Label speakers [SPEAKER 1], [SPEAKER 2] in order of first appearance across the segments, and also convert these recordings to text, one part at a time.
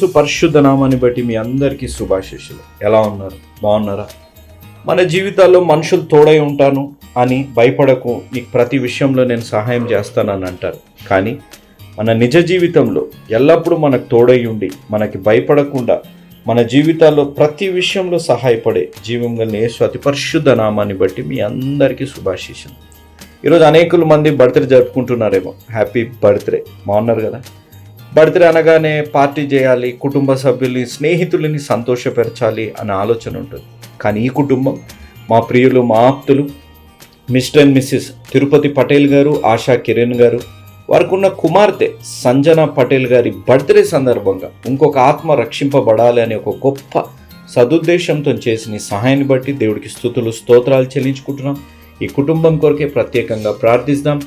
[SPEAKER 1] యేసు పరిశుద్ధ నామాన్ని బట్టి మీ అందరికీ శుభాశిష్యులు ఎలా ఉన్నారు? బాగున్నారా? మన జీవితాల్లో మనుషులు తోడై ఉంటాను అని భయపడకు నీకు ప్రతి విషయంలో నేను సహాయం చేస్తానని అంటారు. కానీ మన నిజ జీవితంలో ఎల్లప్పుడూ మనకు తోడై ఉండి మనకి భయపడకుండా మన జీవితాల్లో ప్రతి విషయంలో సహాయపడే జీవం గల యేసు అతి పరిశుద్ధ నామాన్ని బట్టి మీ అందరికీ శుభాశిష్యులు ఈరోజు అనేకుల మంది బర్త్డే జరుపుకుంటున్నారేమో. Happy birthday. బాగున్నారు కదా? బర్త్డే అనగానే పార్టీ చేయాలి కుటుంబ సభ్యుల్ని స్నేహితులని సంతోషపరచాలి అనే ఆలోచన ఉంటుంది. కానీ ఈ కుటుంబం మా ప్రియులు మా ఆప్తులు mister and missus Tirupati Patel గారు ఆశా కిరణ్ గారు వారికి ఉన్న కుమార్తె సంజన పటేల్ గారి బర్త్డే సందర్భంగా ఇంకొక ఆత్మ రక్షింపబడాలి అనే ఒక గొప్ప సదుద్దేశంతో చేసిన ఈ సహాయాన్ని బట్టి దేవుడికి స్థుతులు స్తోత్రాలు చెల్లించుకుంటున్నాం. ఈ కుటుంబం కొరకే ప్రత్యేకంగా ప్రార్థిస్తాం.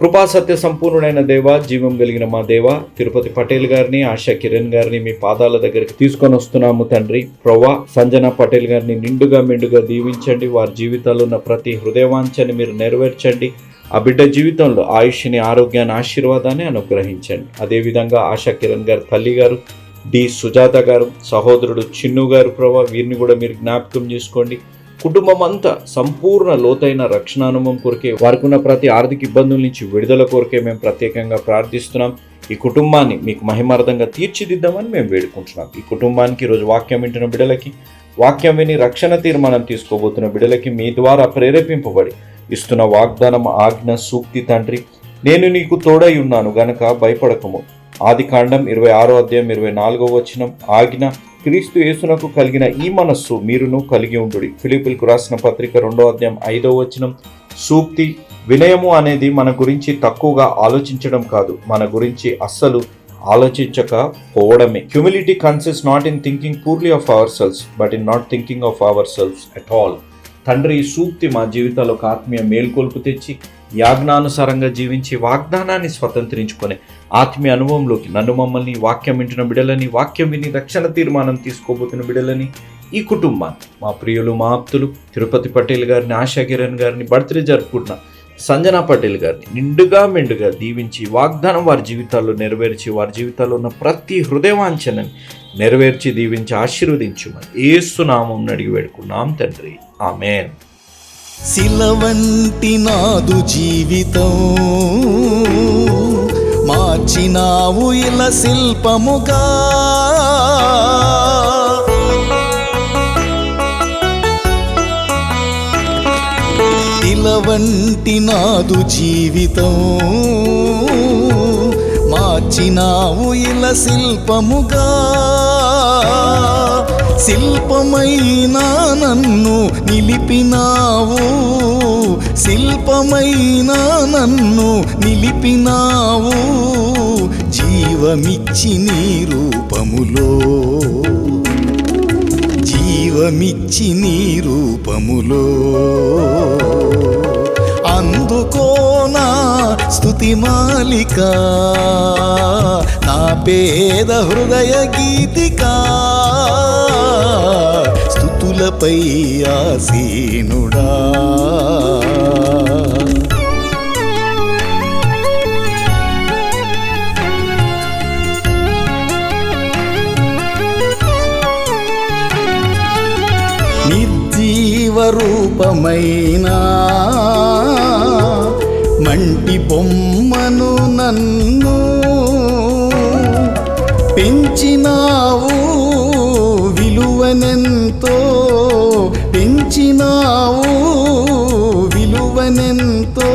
[SPEAKER 1] కృపా సత్య సంపూర్ణుడైన దేవ జీవం కలిగిన మా దేవ తిరుపతి పటేల్ గారిని ఆశా కిరణ్ గారిని మీ పాదాల దగ్గరికి తీసుకొని వస్తున్నాము తండ్రి. ప్రవా సంజన పటేల్ గారిని నిండుగా మెండుగా దీవించండి. వారి జీవితాల్లో ఉన్న ప్రతి హృదయవాంఛని మీరు నెరవేర్చండి. ఆ బిడ్డ జీవితంలో ఆయుష్ని ఆరోగ్యాన్ని ఆశీర్వాదాన్ని అనుగ్రహించండి. అదేవిధంగా ఆశా కిరణ్ గారు తల్లి గారు డి సుజాత గారు సహోదరుడు చిన్ను గారు ప్రభా వీరిని కూడా మీరు జ్ఞాపకం చేసుకోండి. కుటుంబం అంతా సంపూర్ణ లోతైన రక్షణ అనుభవం కొరకే వారికి ఉన్న ప్రతి ఆర్థిక ఇబ్బందుల నుంచి విడుదల కొరకే మేము ప్రత్యేకంగా ప్రార్థిస్తున్నాం. ఈ కుటుంబాన్ని మీకు మహిమార్థంగా తీర్చిదిద్దామని మేము వేడుకుంటున్నాం. ఈ కుటుంబానికి ఈరోజు వాక్యం వింటున్న బిడలకి వాక్యం విని రక్షణ తీర్మానం తీసుకోబోతున్న బిడలకి మీ ద్వారా ప్రేరేపింపబడి ఇస్తున్న వాగ్దానం ఆజ్ఞ సూక్తి తండ్రి నేను నీకు తోడై ఉన్నాను గనక భయపడకము. ఆది కాండం ఇరవై ఆరో అధ్యాయం ఇరవై నాలుగో వచ్చినం ఆజ్ఞ క్రీస్తు యేసునకు కలిగిన ఈ మనస్సు మీరును కలిగి ఉండుడి. ఫిలిపిల్కు రాసిన పత్రిక రెండో అధ్యాయం ఐదో వచనం సూక్తి వినయము అనేది మన గురించి తక్కువగా ఆలోచించడం కాదు. మన గురించి అస్సలు ఆలోచించక పోవడమే. Humility consist not in thinking poorly of ourselves but in not thinking of ourselves at all తండ్రి ఈ సూక్తి మా జీవితాలకు ఒక ఆత్మీయ మేల్కొల్పు తెచ్చి యాజ్ఞానుసారంగా జీవించి వాగ్దానాన్ని స్వతంత్రించుకునే ఆత్మీయ అనుభవంలోకి నన్ను మమ్మల్ని వాక్యం వింటున్న బిడలని వాక్యం విని రక్షణ తీర్మానం తీసుకోబోతున్న బిడలని ఈ కుటుంబాన్ని మా ప్రియులు మా ఆప్తులు తిరుపతి పటేల్ గారిని ఆశా కిరణ్ గారిని బర్త్డే జరుపుకుంటున్న సంజనా పటేల్ గారిని నిండుగా మెండుగా దీవించి వాగ్దానం వారి జీవితాల్లో నెరవేర్చి వారి జీవితాల్లో ఉన్న ప్రతి హృదయవాంఛనని నెరవేర్చి దీవించి ఆశీర్వదించుమని ఏసునామం అడిగి వేడుకున్నాం తండ్రి. ఆమెన్.
[SPEAKER 2] శిలవంటి నాదు జీవితం. మార్చినావు ఇలా శిల్పముగా. శిలవంటి నాదు జీవితం. మార్చినావు ఇలా శిల్పముగా. శిల్పమైనా నన్ను నిలిపినావు. శిల్పమైనా నన్ను నిలిపినావు. జీవమిచ్చి నీ రూపములో. జీవమిచ్చి నీ రూపములో. అందుకో నా స్తుతి మాలిక నా పేద హృదయ గీతిక. స్థుతులపై ఆసీనుడా. నిర్జీవ పెంచినావు విలువనెంతో పెంచినావు విలువనెంతో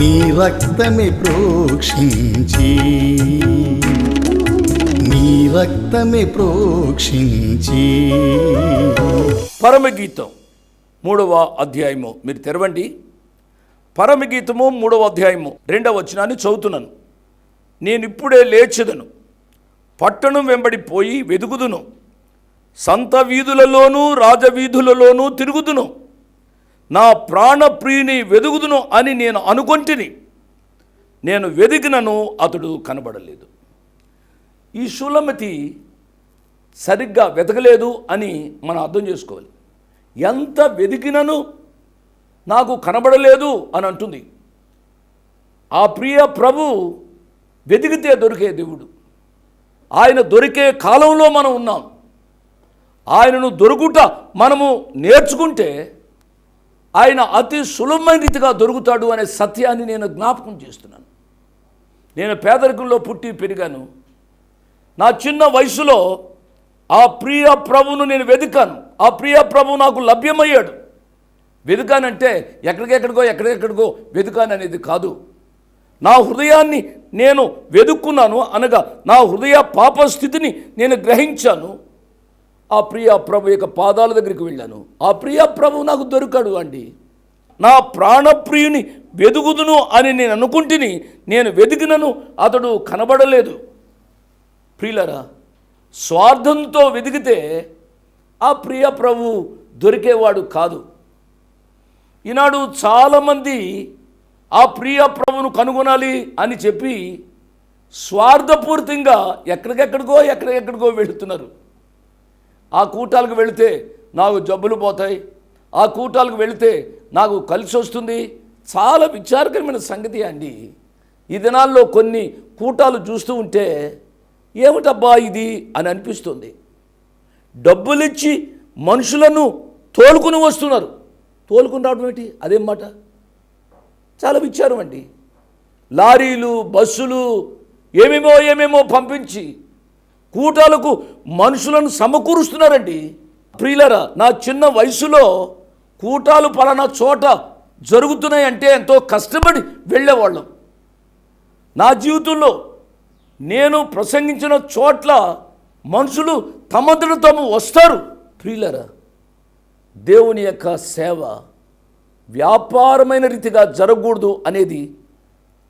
[SPEAKER 2] నీ రక్తమే ప్రోక్షించి. నీ రక్తమే ప్రోక్షించి.
[SPEAKER 3] పరమగీతం మూడవ అధ్యాయము. మీరు తెరవండి. పరమగీతము మూడవ అధ్యాయము. రెండవ వచనాన్ని చదువుతున్నాను. నేను ఇప్పుడే లేచెదను. పట్టణం వెంబడిపోయి వెదుగుదును. సంత వీధులలోనూ రాజవీధులలోనూ తిరుగుదును. నా ప్రాణప్రియుని వెదుగుదును అని నేను అనుకొంటిని. నేను వెదిగినను అతడు కనబడలేదు. ఈ శూలమతి సరిగ్గా వెతకలేదు అని మనం అర్థం చేసుకోవాలి. ఎంత వెదికినను నాకు కనబడలేదు అని అంటుంది. ఆ ప్రియ ప్రభు వెతికితే దొరికే దేవుడు. ఆయన దొరికే కాలంలో మనం ఉన్నాం. ఆయనను దొరుకుట మనము నేర్చుకుంటే ఆయన అతి సులభమైన రీతిగా దొరుకుతాడు అనే సత్యాన్ని నేను జ్ఞాపకం చేస్తున్నాను. నేను పేదరికంలో పుట్టి పెరిగాను. నా చిన్న వయసులో ఆ ప్రియ ప్రభువును నేను వెతికాను. ఆ ప్రియ ప్రభు నాకు లభ్యమయ్యాడు. వెతుకానంటే ఎక్కడికెక్కడికో ఎక్కడికెక్కడికో వెతుకాను అనేది కాదు. నా హృదయాన్ని నేను వెదుక్కున్నాను అనగా నా హృదయ పాప స్థితిని నేను గ్రహించాను. ఆ ప్రియ ప్రభు యొక్క పాదాల దగ్గరికి వెళ్ళాను. ఆ ప్రియ ప్రభు నాకు దొరికాడు అండి. నా ప్రాణప్రియుని వెదుగుదును అని నేను అనుకుంటుని నేను వెదిగినను అతడు కనబడలేదు. ప్రియులరా స్వార్థంతో వెదిగితే ఆ ప్రియ ప్రభు దొరికేవాడు కాదు. ఈనాడు చాలామంది ఆ ప్రియ ప్రభును కనుగొనాలి అని చెప్పి స్వార్థపూరితంగా ఎక్కడికెక్కడికో ఎక్కడికెక్కడికో వెళుతున్నారు. ఆ కూటాలకు వెళితే నాకు జబ్బులు పోతాయి. ఆ కూటాలకు వెళితే నాకు కలిసి వస్తుంది. చాలా విచారకరమైన సంగతి అండి. ఈ దినాల్లో కొన్ని కూటాలు చూస్తూ ఉంటే ఏమిటబ్బా ఇది అని అనిపిస్తుంది. డబ్బులిచ్చి మనుషులను తోలుకుని వస్తున్నారు. తోలుకుని రావడం ఏంటి? అదేం మాట? చాలా విచారం అండి. లారీలు బస్సులు ఏమేమో ఏమేమో పంపించి కూటాలకు మనుషులను సమకూరుస్తున్నారండి. ప్రియులరా నా చిన్న వయసులో కూటాలు పలానా చోట జరుగుతున్నాయంటే ఎంతో కష్టపడి వెళ్ళేవాళ్ళం. నా జీవితంలో నేను ప్రసంగించిన చోట్ల మనుషులు తమంతట తాము వస్తారు. ప్రియులరా దేవుని యొక్క సేవ వ్యాపారమైన రీతిగా జరగకూడదు అనేది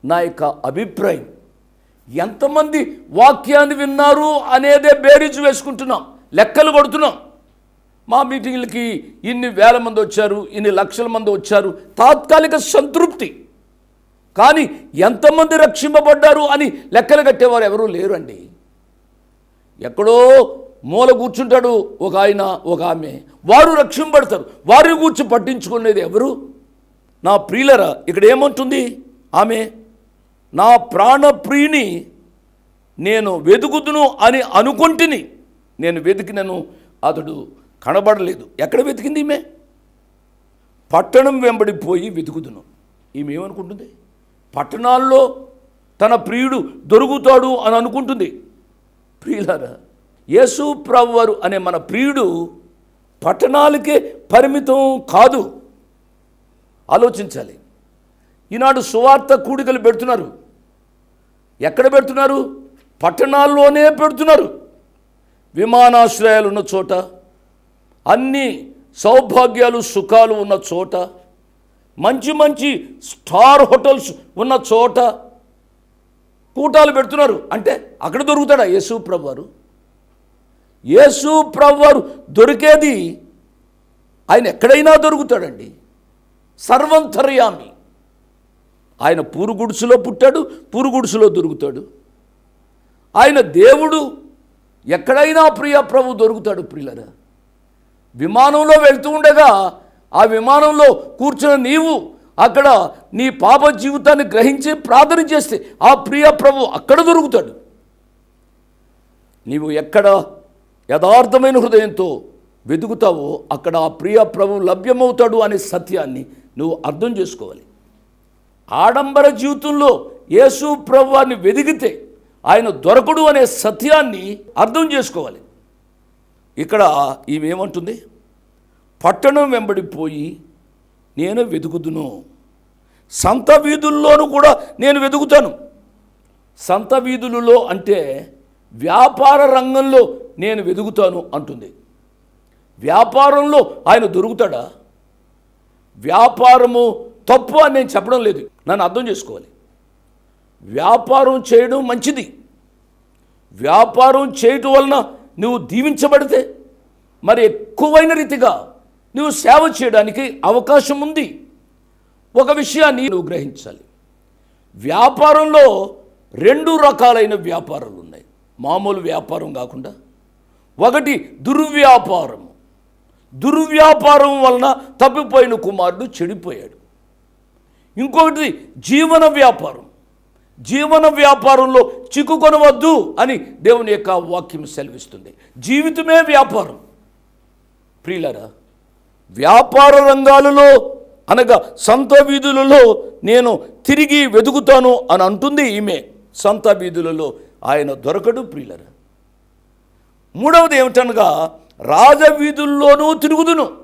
[SPEAKER 3] నా యొక్క అభిప్రాయం. ఎంతమంది వాక్యాన్ని విన్నారు అనేదే బేరీజు వేసుకుంటున్నాం లెక్కలు కొడుతున్నాం. మా మీటింగ్లకి ఇన్ని వేల మంది వచ్చారు ఇన్ని లక్షల మంది వచ్చారు తాత్కాలిక సంతృప్తి. కానీ ఎంతమంది రక్షింపబడ్డారు అని లెక్కలు కట్టేవారు ఎవరూ లేరండి. ఎక్కడో మూల కూర్చుంటాడు ఒక ఆయన ఒక ఆమె. వారు రక్షింపడతారు వారిని కూర్చు పట్టించుకునేది ఎవరు? నా ప్రియులరా ఇక్కడ ఏమంటుంది? ఆమె నా ప్రాణప్రియుని నేను వెతుకుతును అని అనుకుంటుని. నేను వెతికినను అతడు కనబడలేదు. ఎక్కడ వెతికింది ఈమె? పట్టణం వెంబడి పోయి ఈమె ఏమనుకుంటుంది? పట్టణాల్లో తన ప్రియుడు దొరుకుతాడు అని అనుకుంటుంది. ప్రియులారా యేసు ప్రభువారు అనే మన ప్రియుడు పట్టణాలకే పరిమితం కాదు. ఆలోచించాలి. ఈనాడు సువార్త కూడికలు పెడుతున్నారు. ఎక్కడ పెడుతున్నారు? పట్టణాల్లోనే పెడుతున్నారు. విమానాశ్రయాలు ఉన్న చోట అన్ని సౌభాగ్యాలు సుఖాలు ఉన్న చోట మంచి మంచి స్టార్ హోటల్స్ ఉన్న చోట కూటాలు పెడుతున్నారు. అంటే అక్కడ దొరుకుతాడా యేసు ప్రభు వారు యేసు ప్రభు దొరికేది ఆయన ఎక్కడైనా దొరుకుతాడండి. సర్వంతర్యామి ఆయన పూరుగుడుసులో పుట్టాడు పూరుగుడుసులో దొరుకుతాడు. ఆయన దేవుడు ఎక్కడైనా ప్రియ ప్రభు దొరుకుతాడు ప్రియులరా. విమానంలో వెళ్తూ ఉండగా ఆ విమానంలో కూర్చున్న నీవు అక్కడ నీ పాప జీవితాన్ని గ్రహించి ప్రార్థన చేస్తే ఆ ప్రియ ప్రభు అక్కడ దొరుకుతాడు. నీవు ఎక్కడ యథార్థమైన హృదయంతో వెతుకుతావో అక్కడ ఆ ప్రియ ప్రభు లభ్యమవుతాడు అనే సత్యాన్ని నువ్వు అర్థం చేసుకోవాలి. ఆడంబర జీవితంలో యేసు ప్రభువాన్ని వెదిగితే ఆయన దొరకడు అనే సత్యాన్ని అర్థం చేసుకోవాలి. ఇక్కడ ఈమెమంటుంది? పట్టణం వెంబడిపోయి నేను వెతుకుదును. సంత వీధుల్లోనూ కూడా నేను వెతుకుతాను. సంత వీధులలో అంటే వ్యాపార రంగంలో నేను వెదుగుతాను అంటుంది. వ్యాపారంలో ఆయన దొరుకుతాడా? వ్యాపారము తప్పు అని నేను చెప్పడం లేదు. నన్ను అర్థం చేసుకోవాలి. వ్యాపారం చేయడం మంచిది. వ్యాపారం చేయటం వలన నువ్వు దీవించబడితే మరి ఎక్కువైన రీతిగా నువ్వు సేవ చేయడానికి అవకాశం ఉంది. ఒక విషయాన్ని నువ్వు గ్రహించాలి. వ్యాపారంలో రెండు రకాలైన వ్యాపారాలు ఉన్నాయి. మామూలు వ్యాపారం కాకుండా ఒకటి దుర్వ్యాపారం. దుర్వ్యాపారం వలన తప్పిపోయిన కుమారుడు చెడిపోయాడు. ఇంకొకటి జీవన వ్యాపారం. జీవన వ్యాపారంలో చిక్కుకొనవద్దు అని దేవుని యొక్క వాక్యం సెలవిస్తుంది. జీవితమే వ్యాపారం. ప్రియులరా వ్యాపార రంగాలలో అనగా సంత వీధులలో నేను తిరిగి వెతుకుతాను అని అంటుంది ఈమె. సంత వీధులలో ఆయన దొరకడు ప్రియులరు. మూడవది ఏమిటనగా రాజవీధుల్లోనూ తిరుగుదును.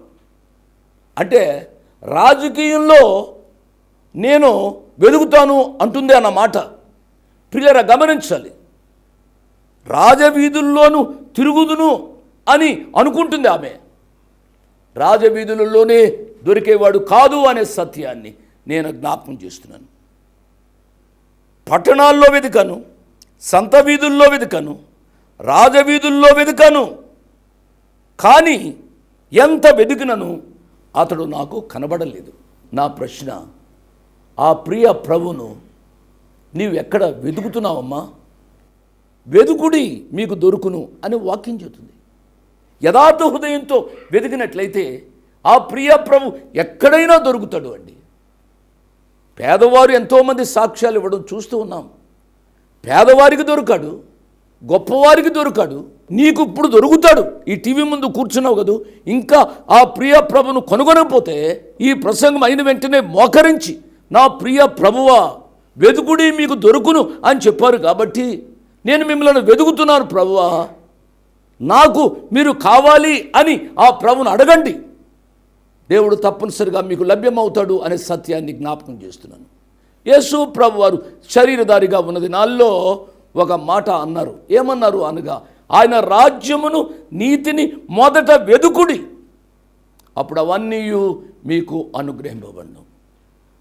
[SPEAKER 3] అంటే రాజకీయంలో నేను వెలుగుతాను అంటుంది అన్న మాట. ప్రియర గమనించాలి. రాజవీధుల్లోనూ తిరుగుదును అని అనుకుంటుంది ఆమె. రాజవీధులలోనే దొరికేవాడు కాదు అనే సత్యాన్ని నేను జ్ఞాపకం చేస్తున్నాను. పట్టణాల్లో వెతికాను. సంత వీధుల్లో వెతకను రాజవీధుల్లో వెతకను కానీ ఎంత వెతికినను అతడు నాకు కనబడలేదు. నా ప్రశ్న ఆ ప్రియ ప్రభును నీవు ఎక్కడ వెతుకుతున్నావమ్మా వెదుకుడి మీకు దొరుకును అని వాక్యం చెబుతుంది. యథార్థ హృదయంతో వెతికినట్లయితే ఆ ప్రియ ప్రభు ఎక్కడైనా దొరుకుతాడు అండి. పేదవారు ఎంతోమంది సాక్ష్యాలు ఇవ్వడం చూస్తూ ఉన్నాం. పేదవారికి దొరకాడు గొప్పవారికి దొరకాడు నీకు ఇప్పుడు దొరుకుతాడు. ఈ టీవీ ముందు కూర్చున్నావు కదూ. ఇంకా ఆ ప్రియ ప్రభును కనుగొనకపోతే ఈ ప్రసంగం అయిన వెంటనే మోకరించి నా ప్రియ ప్రభువా వెతుకుడి మీకు దొరుకును అని చెప్పారు కాబట్టి నేను మిమ్మల్ని వెతుకుతున్నాను ప్రభువా. నాకు మీరు కావాలి అని ఆ ప్రభుని అడగండి. దేవుడు తప్పనిసరిగా మీకు లభ్యమవుతాడు అనే సత్యాన్ని జ్ఞాపకం చేస్తున్నాను. యేసు ప్రభు వారు శరీరధారిగా ఉన్న దినాల్లో ఒక మాట అన్నారు. ఏమన్నారు అనగా ఆయన రాజ్యమును నీతిని మొదట వెదుకుడి. అప్పుడు అవన్నీ మీకు అనుగ్రహింపబడను.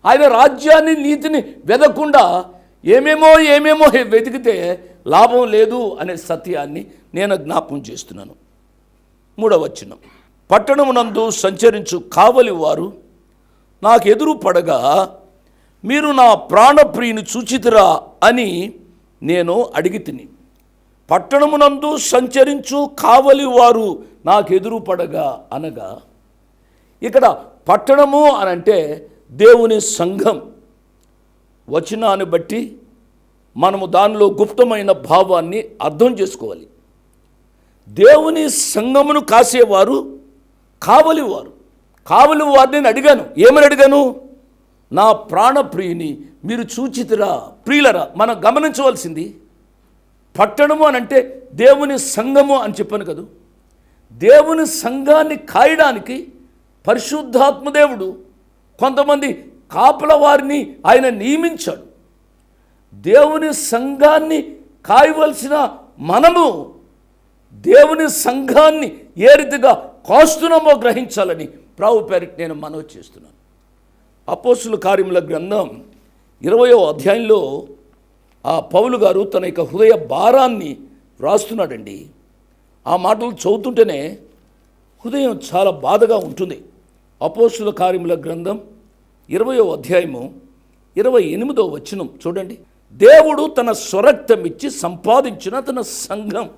[SPEAKER 3] ఆయన రాజ్యాన్ని నీతిని వెదకుండా ఏమేమో ఏమేమో వెతికితే లాభం లేదు అనే సత్యాన్ని నేను జ్ఞాపం చేస్తున్నాను. మూడవ పట్టణమునందు సంచరించు కావలి వారు నాకు ఎదురు పడగా మీరు నా ప్రాణప్రియుని చూచితిరా అని నేను అడిగి తిని పట్టణమునందు సంచరించు కావలి వారు నాకు ఎదురు పడగా అనగా ఇక్కడ పట్టణము అని అంటే దేవుని సంఘం. వచనాన్ని బట్టి మనము దానిలో గుప్తమైన భావాన్ని అర్థం చేసుకోవాలి. దేవుని సంఘమును కాసేవారు కావలివారు కావలి వారిని అడిగాను. ఏమని అడిగాను? నా ప్రాణప్రియుని మీరు చూచితురా ప్రియులరా మనం గమనించవలసింది పట్టణము అని అంటే దేవుని సంఘము అని చెప్పాను కదూ. దేవుని సంఘాన్ని కాయడానికి పరిశుద్ధాత్మదేవుడు కొంతమంది కాపుల వారిని ఆయన నియమించాడు. దేవుని సంఘాన్ని కాయవలసిన మనము దేవుని సంఘాన్ని ఏ రీతిగా కాస్తున్నామో గ్రహించాలని ప్రావు పేరిట నేను మనవి చేస్తున్నాను. అపోసుల కార్యముల గ్రంథం ఇరవయో అధ్యాయంలో ఆ పౌలు గారు తన యొక్క హృదయ భారాన్ని వ్రాస్తున్నాడండి. ఆ మాటలు చదువుతుంటేనే హృదయం చాలా బాధగా ఉంటుంది. అపోసుల కార్యముల గ్రంథం ఇరవయో అధ్యాయము ఇరవై ఎనిమిదో వచనం చూడండి. దేవుడు తన స్వరక్తం ఇచ్చి సంపాదించిన తన సంఘం.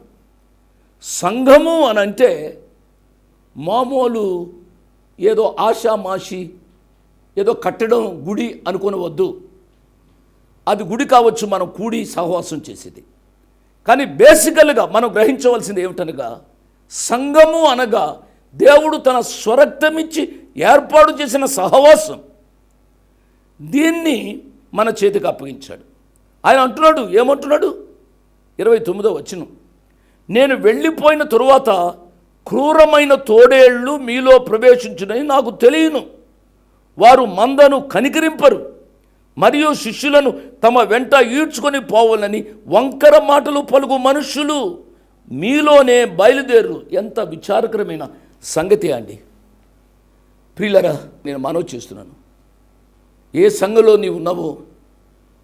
[SPEAKER 3] సంఘము అని అంటే మామూలు ఏదో ఆషామాషి ఏదో కట్టడం గుడి అనుకోనవద్దు. అది గుడి కావచ్చు మనం కూడి సహవాసం చేసేది. కానీ బేసికల్గా మనం గ్రహించవలసింది ఏమిటనగా సంఘము అనగా దేవుడు తన స్వరక్తమిచ్చి ఏర్పాటు చేసిన సహవాసం. దీన్ని మన చేతికి అప్పగించాడు. ఆయన అంటున్నాడు ఏమంటున్నాడు? ఇరవై తొమ్మిదో వచ్చిన నేను వెళ్ళిపోయిన తరువాత క్రూరమైన తోడేళ్ళు మీలో ప్రవేశించునని నాకు తెలియను. వారు మందను కనికరింపరు మరియు శిష్యులను తమ వెంట ఈడ్చుకొని పోవాలని వంకర మాటలు పలుకు మనుష్యులు మీలోనే బయలుదేరు. ఎంత విచారకరమైన సంగతి అండి. ప్రియులరా నేను మనవి చేస్తున్నాను. ఏ సంఘంలో నీవు ఉన్నావో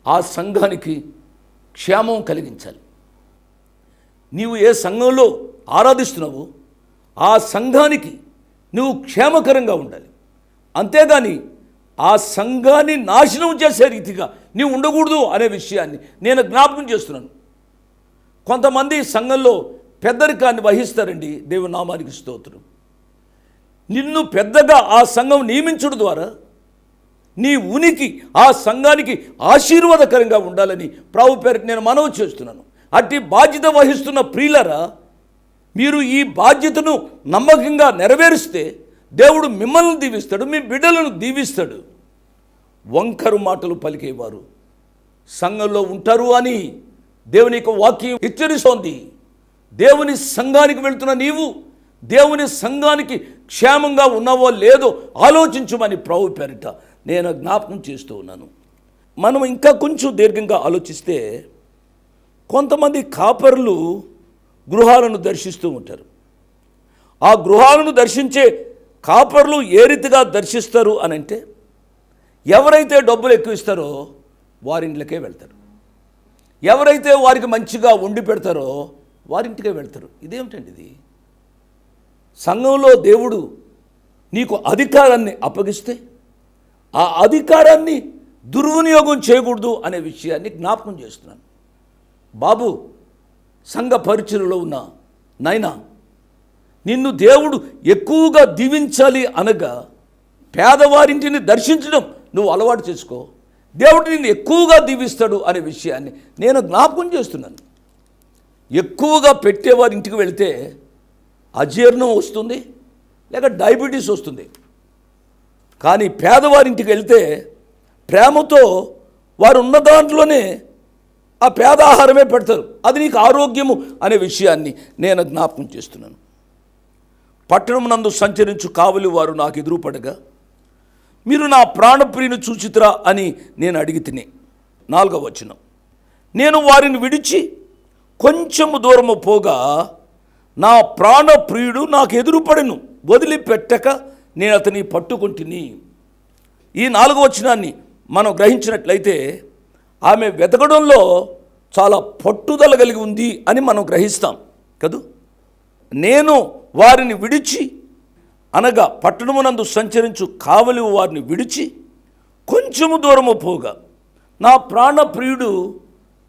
[SPEAKER 3] ఆ సంఘానికి క్షేమం కలిగించాలి. నీవు ఏ సంఘంలో ఆరాధిస్తున్నావో ఆ సంఘానికి నువ్వు క్షేమకరంగా ఉండాలి. అంతేగాని ఆ సంఘాన్ని నాశనం చేసే రీతిగా నీవు ఉండకూడదు అనే విషయాన్ని నేను జ్ఞాపకం చేస్తున్నాను. కొంతమంది సంఘంలో పెద్దరికాన్ని వహిస్తారండి దేవుని నామానికి స్తోత్రం. నిన్ను పెద్దగా ఆ సంఘం నియమించడం ద్వారా నీ ఉనికి ఆ సంఘానికి ఆశీర్వాదకరంగా ఉండాలని ప్రభు పేరుకు నేను మనవి చేస్తున్నాను. అట్టి బాధ్యత వహిస్తున్న ప్రియులరా మీరు ఈ బాధ్యతను నమ్మకంగా నెరవేరిస్తే దేవుడు మిమ్మల్ని దీవిస్తాడు మీ బిడ్డలను దీవిస్తాడు. వంకరు మాటలు పలికేవారు. సంఘంలో ఉంటారు అని దేవుని యొక్క వాక్యం హెచ్చరిస్తోంది. దేవుని సంఘానికి వెళ్తున్న నీవు దేవుని సంఘానికి క్షేమంగా ఉన్నావో లేదో ఆలోచించమని ప్రభు పేరిట నేను జ్ఞాపకం చేస్తూ ఉన్నాను. మనం ఇంకా కొంచెం దీర్ఘంగా ఆలోచిస్తే కొంతమంది కాపరులు గృహాలను దర్శిస్తూ ఉంటారు. ఆ గృహాలను దర్శించే కాపర్లు ఏ రీతిగా దర్శిస్తారు అని అంటే ఎవరైతే డబ్బులు ఎక్కువ ఇస్తారో వారింట్లకే వెళ్తారు. ఎవరైతే వారికి మంచిగా వండి పెడతారో వారింటికే వెళ్తారు. ఇదేమిటండి ఇది? సంఘంలో దేవుడు నీకు అధికారాన్ని అప్పగిస్తే ఆ అధికారాన్ని దుర్వినియోగం చేయకూడదు అనే విషయాన్ని జ్ఞాపకం చేస్తున్నాను. బాబు సంఘ పరిచయలో ఉన్న నాయనా నిన్ను దేవుడు ఎక్కువగా దీవించాలి అనగా పేదవారింటిని దర్శించడం నువ్వు అలవాటు చేసుకో. దేవుడు నిన్ను ఎక్కువగా దీవిస్తాడు అనే విషయాన్ని నేను జ్ఞాపకం చేస్తున్నాను. ఎక్కువగా పెట్టేవారి ఇంటికి వెళితే అజీర్ణం వస్తుంది లేక డయాబెటీస్ వస్తుంది. కానీ పేదవారింటికి వెళితే ప్రేమతో వారు ఉన్న దాంట్లోనే ఆ పేద ఆహారమే పెడతారు. అది నీకు ఆరోగ్యము అనే విషయాన్ని నేను జ్ఞాపకం చేస్తున్నాను. పట్టణం నందు సంచరించు కావలి వారు నాకు ఎదురుపడగా మీరు నా ప్రాణప్రియుని చూచిత్రా అని నేను అడిగి తిని. నాలుగవ వచనం. నేను వారిని విడిచి కొంచెము దూరము పోగా నా ప్రాణప్రియుడు నాకు ఎదురుపడను. వదిలిపెట్టక నేను అతని పట్టుకుంటుని ఈ నాలుగవ వచనాన్ని మనం గ్రహించినట్లయితే ఆమె వెతకడంలో చాలా పట్టుదల కలిగి ఉంది అని మనం గ్రహిస్తాం. కదూ? నేను వారిని విడిచి అనగా పట్టణమునందు సంచరించు కావలి వారిని విడిచి కొంచెము దూరము పోగా నా ప్రాణప్రియుడు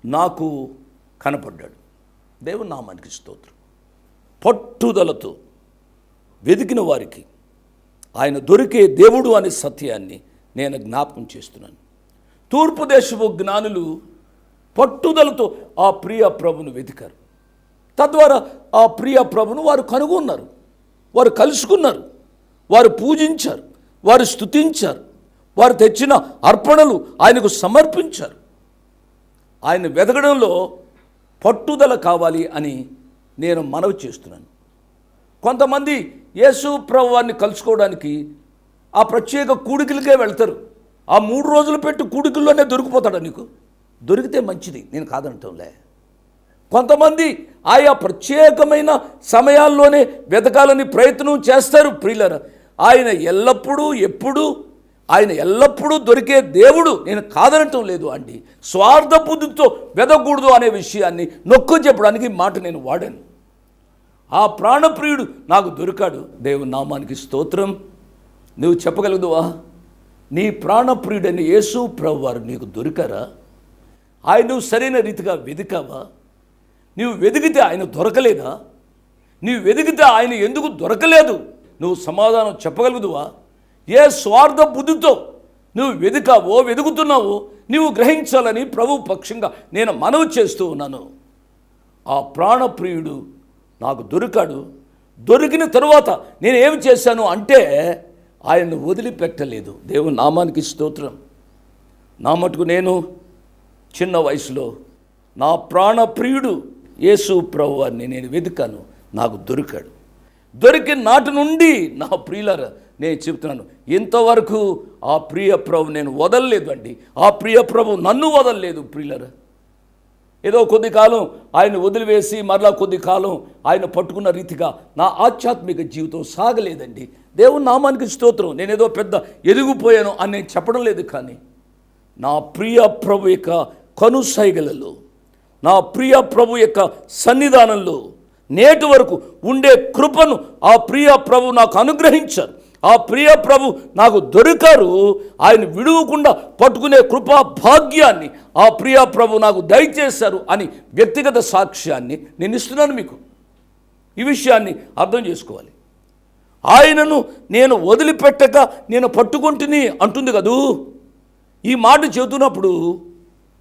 [SPEAKER 3] నాకు కనపడ్డాడు. దేవుని నామానికి స్తోత్రం. పట్టుదలతో వెతికిన వారికి ఆయన దొరికే దేవుడు అనే సత్యాన్ని నేను జ్ఞాపకం చేస్తున్నాను. తూర్పు దేశపు జ్ఞానులు పట్టుదలతో ఆ ప్రియ ప్రభును వెతికారు. తద్వారా ఆ ప్రియ ప్రభును వారు కనుగొన్నారు. వారు కలుసుకున్నారు. వారు పూజించారు. వారు స్తుతించారు. వారు తెచ్చిన అర్పణలు ఆయనకు సమర్పించారు. ఆయన వెతకడంలో పట్టుదల కావాలి అని నేను మనవి చేస్తున్నాను. కొంతమంది యేసు ప్రభువాన్ని కలుసుకోవడానికి ఆ ప్రత్యేక కూడికలకే వెళ్తారు. ఆ మూడు రోజులు పెట్టి కూడికల్లోనే దొరికిపోతాడా నీకు? దొరికితే మంచిది. నేను కాదంటంలే కొంతమంది ఆయా ప్రత్యేకమైన సమయాల్లోనే వెతకాలని ప్రయత్నం చేస్తారు ప్రియులర. ఆయన ఎల్లప్పుడూ ఎప్పుడూ ఆయన ఎల్లప్పుడూ దొరికే దేవుడు నేను కాదనటం లేదు అండి. స్వార్థ బుద్ధితో వెదకూడదు అనే విషయాన్ని నొక్కు చెప్పడానికి మాట నేను వాడాను. ఆ ప్రాణప్రియుడు నాకు దొరికాడు. దేవుని నామానికి స్తోత్రం. నువ్వు చెప్పగలదువా నీ ప్రాణప్రియుడైన యేసు ప్రభు వారు నీకు దొరికారా? ఆయన నువ్వు సరైన రీతిగా వెదికావా నువ్వు వెతికితే ఆయన దొరకలేదా? నీవు వెతికితే ఆయన ఎందుకు దొరకలేదు? నువ్వు సమాధానం చెప్పగలుగుదువా? ఏ స్వార్థ బుద్ధితో నువ్వు వెతికావో వెతుకుతున్నావో నీవు గ్రహించాలని ప్రభు పక్షంగా నేను మనవి చేస్తూ ఉన్నాను. ఆ ప్రాణప్రియుడు నాకు దొరికాడు. దొరికిన తరువాత నేను ఏమి చేశాను అంటే ఆయన్ను వదిలిపెట్టలేదు. దేవుని నామానికి స్తోత్రం. నా మటుకు నేను చిన్న వయసులో నా ప్రాణప్రియుడు యేసు ప్రభు వారిని నేను వెతికాను నాకు దొరికాడు. దొరికిన నాటి నుండి నా ప్రియులర నేను చెబుతున్నాను ఇంతవరకు ఆ ప్రియ ప్రభు నేను వదలలేదు అండి. ఆ ప్రియ ప్రభు నన్ను వదలలేదు ప్రియులర. ఏదో కొద్ది కాలం ఆయన వదిలివేసి మరలా కొద్ది కాలం ఆయన పట్టుకున్న రీతిగా నా ఆధ్యాత్మిక జీవితం సాగలేదండి. దేవుని నామానికి స్తోత్రం నేనేదో పెద్ద ఎదిగిపోయాను అని నేను చెప్పడం లేదు కానీ నా ప్రియ ప్రభు యొక్క కనుసైగలలో నా ప్రియ ప్రభు యొక్క సన్నిధానంలో నేటి వరకు ఉండే కృపను ఆ ప్రియ ప్రభు నాకు అనుగ్రహించారు. ఆ ప్రియ ప్రభు నాకు దొరికారు. ఆయన విడువకుండా పట్టుకునే కృపా భాగ్యాన్ని ఆ ప్రియ ప్రభు నాకు దయచేశారు అని వ్యక్తిగత సాక్ష్యాన్ని నేను ఇస్తున్నాను మీకు. ఈ విషయాన్ని అర్థం చేసుకోవాలి. ఆయనను నేను వదిలిపెట్టక నేను పట్టుకుంటుని అంటుంది కదూ? ఈ మాట చెబుతున్నప్పుడు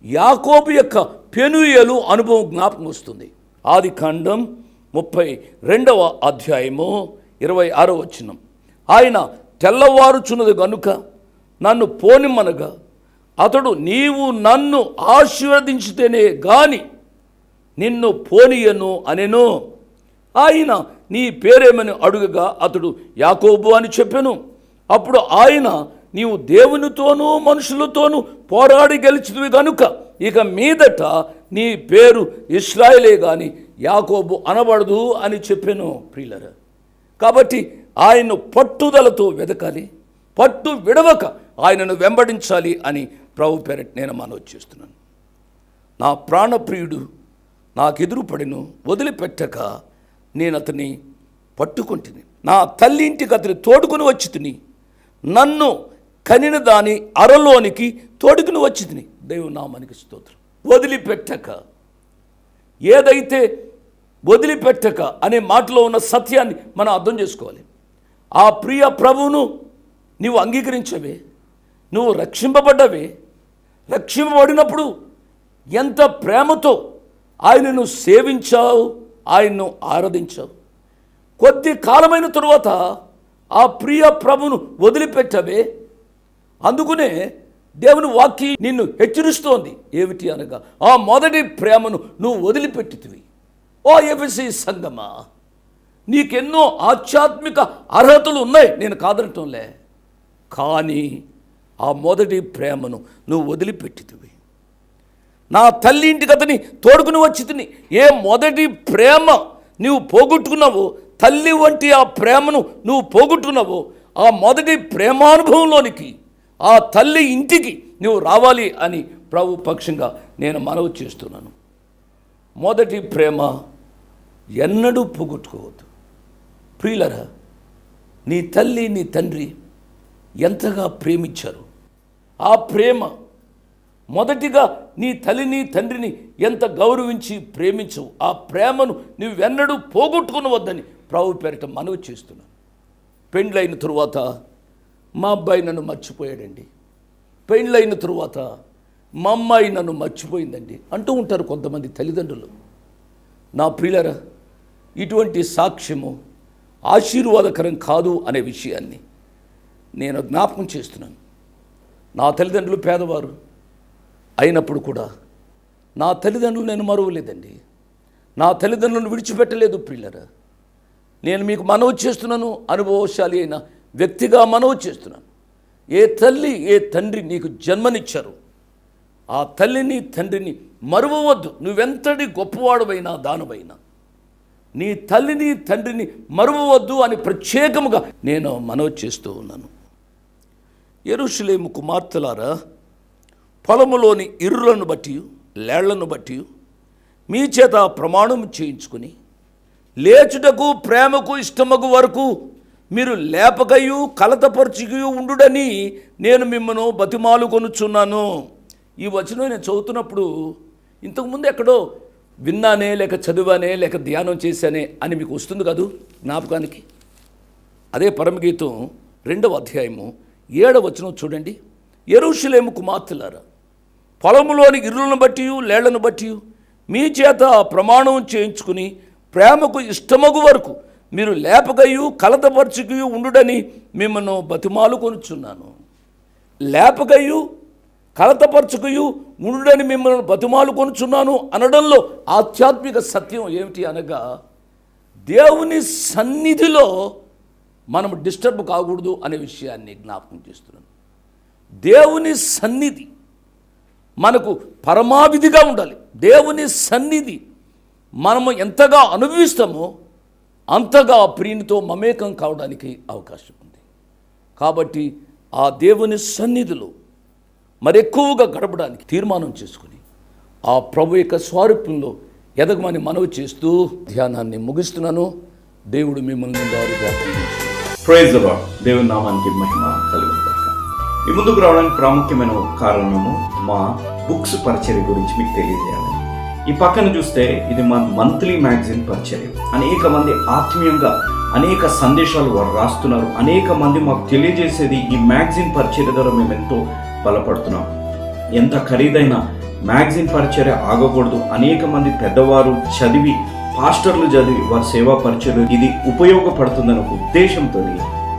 [SPEAKER 3] యాకోబు యొక్క పెనుయలు అనుభవం జ్ఞాపకం వస్తుంది. ఆది ఖండం ముప్పై రెండవ అధ్యాయము ఇరవై ఆరో వచ్చినం ఆయన తెల్లవారుచున్నది గనుక నన్ను పోనిమ్మనగా అతడు నీవు నన్ను ఆశీర్వదించితేనే గాని నిన్ను పోనీయను అనెను. ఆయన నీ పేరేమని అడుగగా అతడు యాకోబు అని చెప్పెను. అప్పుడు ఆయన నీవు దేవునితోనూ మనుషులతోనూ పోరాడి గెలిచినవి కనుక ఇక మీదట నీ పేరు ఇస్రాయలే గాని యాకోబు అనబడదు అని చెప్పాను ప్రియులర. కాబట్టి ఆయన్ను పట్టుదలతో వెదకాలి పట్టు విడవక ఆయనను వెంబడించాలి అని ప్రభు పేరట్ నేను మనవి చేస్తున్నాను. నా ప్రాణప్రియుడు నాకెదురు పడిను వదిలిపెట్టక నేను అతన్ని పట్టుకుంటుని నా తల్లి ఇంటికి అతని తోడుకుని వచ్చి నన్ను కనిన దాని అరలోనికి తోడుకుని వచ్చింది దేవునామానికి నామానికి స్తోత్రం. వదిలిపెట్టక. ఏదైతే వదిలిపెట్టక అనే మాటలో ఉన్న సత్యాన్ని మనం అర్థం చేసుకోవాలి. ఆ ప్రియ ప్రభువును నీవు అంగీకరించవే. నువ్వు రక్షింపబడ్డవే. రక్షింపబడినప్పుడు ఎంత ప్రేమతో ఆయనను సేవించావు ఆయన్ను ఆరాధించావు. కొద్ది కాలమైన తరువాత ఆ ప్రియ ప్రభును వదిలిపెట్టవే. అందుకునే దేవుని వాక్య నిన్ను హెచ్చరిస్తోంది. ఏమిటి అనగా ఆ మొదటి ప్రేమను నువ్వు వదిలిపెట్టితివి. ఓ ఎఫ్ఎస్సి సంగమా నీకెన్నో ఆధ్యాత్మిక అర్హతలు ఉన్నాయి నేను కాదనటంలే. కానీ ఆ మొదటి ప్రేమను నువ్వు వదిలిపెట్టితివి. నా తల్లి ఇంటికి అతని తోడుకుని వచ్చి తిని ఏ మొదటి ప్రేమ నువ్వు పోగొట్టుకున్నావో తల్లి వంటి ఆ ప్రేమను నువ్వు పోగొట్టుకున్నావో ఆ మొదటి ప్రేమానుభవంలోనికి ఆ తల్లి ఇంటికి నువ్వు రావాలి అని ప్రభు పక్షంగా నేను మనవి చేస్తున్నాను. మొదటి ప్రేమ ఎన్నడూ పోగొట్టుకోవద్దు. ప్రియులరా నీ తల్లి నీ తండ్రి ఎంతగా ప్రేమించారు. ఆ ప్రేమ మొదటిగా నీ తల్లిని తండ్రిని ఎంత గౌరవించి ప్రేమించవు. ఆ ప్రేమను నువ్వెన్నడూ పోగొట్టుకునవద్దని ప్రభు పేరిట మనవి చేస్తున్నాను. పెండ్లైన తరువాత మా అబ్బాయి నన్ను మర్చిపోయాడండి. పెండ్లైన తరువాత మా అమ్మాయి నన్ను మర్చిపోయిందండి. అంటూ ఉంటారు కొంతమంది తల్లిదండ్రులు. నా ప్రియులరా ఇటువంటి సాక్ష్యము ఆశీర్వాదకరం కాదు అనే విషయాన్ని నేను జ్ఞాపకం చేస్తున్నాను. నా తల్లిదండ్రులు పేదవారు అయినప్పుడు కూడా నా తల్లిదండ్రులు నేను మరువలేదండి. నా తల్లిదండ్రులను విడిచిపెట్టలేదు పిల్లరా నేను మీకు మనవి చేస్తున్నాను అనుభవశాలి అయిన వ్యక్తిగా మనవి చేస్తున్నాను. ఏ తల్లి ఏ తండ్రి నీకు జన్మనిచ్చారు? ఆ తల్లిని తండ్రిని మరువవద్దు. నువ్వెంతటి గొప్పవాడువైనా దానవైనా. నీ తల్లిని తండ్రిని మరువవద్దు అని ప్రత్యేకముగా నేను మనవి చేస్తూ ఉన్నాను. ఎరుషులేము కుమార్తెలారా పొలములోని ఇరులను బట్టి లేళ్ళను బట్టి మీ చేత ప్రమాణం చేయించుకుని లేచుటకు ప్రేమకు ఇష్టముకు వరకు మీరు లేపకయు కలతపరచుకయు ఉండుడని నేను మిమ్మను బతిమాలు కొనుచున్నాను. ఈ వచనం నేను చదువుతున్నప్పుడు ఇంతకుముందు ఎక్కడో విన్నానే లేక చదివానే లేక ధ్యానం చేశానే అని మీకు వస్తుంది కదూ జ్ఞాపకానికి? అదే పరమగీతం రెండవ అధ్యాయము ఏడవ వచనం చూడండి. ఎరుషులేము కుమార్తెలారా పొలములోని ఇరులను బట్టి లేళ్ళను బట్టి మీ చేత ప్రమాణం చేయించుకుని ప్రేమకు ఇష్టమగు వరకు మీరు లేపకయు కలతపరచుకయు ఉండుడని మిమ్మల్ని బతిమాలు కొనుచున్నాను. లేపకయు కలతపరచుకయు ఉండుడని మిమ్మల్ని బతిమాలు కొనుచున్నాను అనడంలో ఆధ్యాత్మిక సత్యం ఏమిటి అనగా దేవుని సన్నిధిలో మనం డిస్టర్బ్ కాకూడదు అనే విషయాన్ని జ్ఞాపకం చేస్తున్నాను. దేవుని సన్నిధి మనకు పరమావిధిగా ఉండాలి. దేవుని సన్నిధి మనము ఎంతగా అనుభవిస్తామో అంతగా ఆ ప్రియునితో మమేకం కావడానికి అవకాశం ఉంది. కాబట్టి ఆ దేవుని సన్నిధిలో మరెక్కువగా గడపడానికి తీర్మానం చేసుకుని ఆ ప్రభు యొక్క స్వారూప్యంలో ఎదగమని మనవి చేస్తూ ధ్యానాన్ని ముగిస్తున్నాను. దేవుడు మిమ్మల్ని దారిగా
[SPEAKER 1] ప్రైజ్ దేవుని నామానికి మహిమ కలుగుతాక ఈ ముందుకు రావడానికి ప్రాముఖ్యమైన కారణము మా బుక్స్ పరిచర్య గురించి మీకు తెలియజేయాలి. ఈ పక్కన చూస్తే ఇది మన మంత్లీ మ్యాగజైన్ పరిచర్య. అనేక మంది ఆత్మీయంగా అనేక సందేశాలు వారు రాస్తున్నారు. అనేక మంది మాకు తెలియజేసేది ఈ మ్యాగజైన్ పరిచర్య ద్వారా మేము ఎంతో బలపడుతున్నాం. ఎంత ఖరీదైన మ్యాగజైన్ పరిచర్య ఆగకూడదు. అనేక మంది పెద్దవారు చదివి పాస్టర్లు చదివి వారి సేవా పరిచయం ఇది ఉపయోగపడుతుందనే ఉద్దేశంతో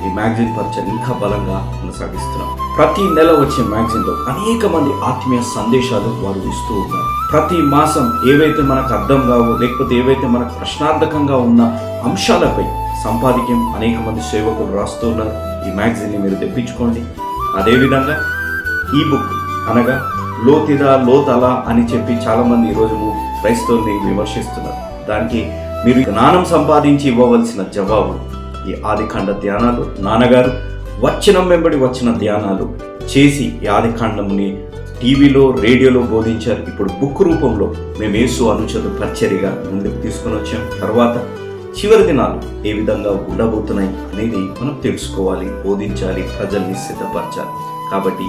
[SPEAKER 1] ఈ మ్యాగజైన్ పరిచయం ఇంకా బలంగా కొనసాగిస్తున్నాం. ప్రతి నెల వచ్చే మ్యాగజైన్లో అనేక మంది ఆత్మీయ సందేశాలు వారు ఇస్తూ ఉన్నారు. ప్రతి మాసం ఏవైతే మనకు అర్థం కావో లేకపోతే ఏవైతే మనకు ప్రశ్నార్థకంగా ఉన్న అంశాలపై సంపాదికం అనేక మంది సేవకులు రాస్తున్నారు ఈ మ్యాగజైన్ని మీరు తెప్పించుకోండి. అదేవిధంగా ఈ బుక్ అనగా లోతిదా లోతల అని చెప్పి చాలామంది ఈరోజు క్రైస్తవుల్ని విమర్శిస్తున్నారు. దానికి మీరు జ్ఞానం సంపాదించి ఇవ్వవలసిన జవాబు ఈ ఆదికాండ ధ్యానాలు. నాన్నగారు వచ్చినం వెంబడి వచ్చిన ధ్యానాలు చేసి ఈ ఆదికాండముని టీవీలో రేడియోలో బోధించారు. ఇప్పుడు బుక్ రూపంలో మేము యేసు అనుచరు పరిచర్యగా ముందుకు తీసుకొని వచ్చాం. తర్వాత చివరి దినాలు ఏ విధంగా ఉండబోతున్నాయి అనేది మనం తెలుసుకోవాలి బోధించాలి ప్రజల్ని సిద్ధపరచాలి. కాబట్టి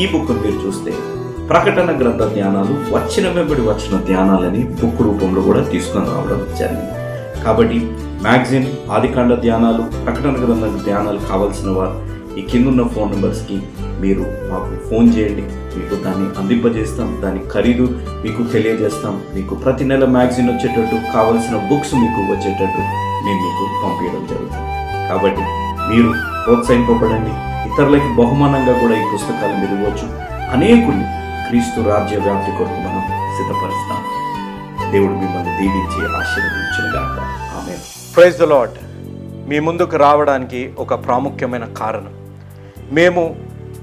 [SPEAKER 1] ఈ బుక్ మీరు చూస్తే ప్రకటన గ్రంథ ధ్యానాలు వచ్చిన వెంబడి వచ్చిన ధ్యానాలని బుక్ రూపంలో కూడా తీసుకొని రావడం జరిగింది. కాబట్టి మ్యాగజైన్ ఆదికాండ ధ్యానాలు ప్రకటన గ్రంథ ధ్యానాలు కావాల్సిన వారు ఈ కిందున్న ఫోన్ నెంబర్స్కి మీరు మాకు ఫోన్ చేయండి. మీకు దాన్ని అందింపజేస్తాం దాని ఖరీదు మీకు తెలియజేస్తాం. మీకు ప్రతి నెల మ్యాగజైన్ వచ్చేటట్టు కావలసిన బుక్స్ మీకు వచ్చేటట్టు మేము మీకు పంపించడం జరుగుతుంది. కాబట్టి మీరు ప్రోత్సహింపబడండి. ఇతరులకి బహుమానంగా కూడా ఈ పుస్తకాలు మీరు ఇవ్వచ్చు. అనేకుల్ని క్రీస్తు రాజ్య వ్యాప్తి కొరకు మనం సిద్ధపరుస్తాం. దేవుడు మిమ్మల్ని దీవించి ఆశీర్వదించుగాక ఆమె ప్రైజ్ ద లాడ్ మీ ముందుకు రావడానికి ఒక ప్రాముఖ్యమైన కారణం. మేము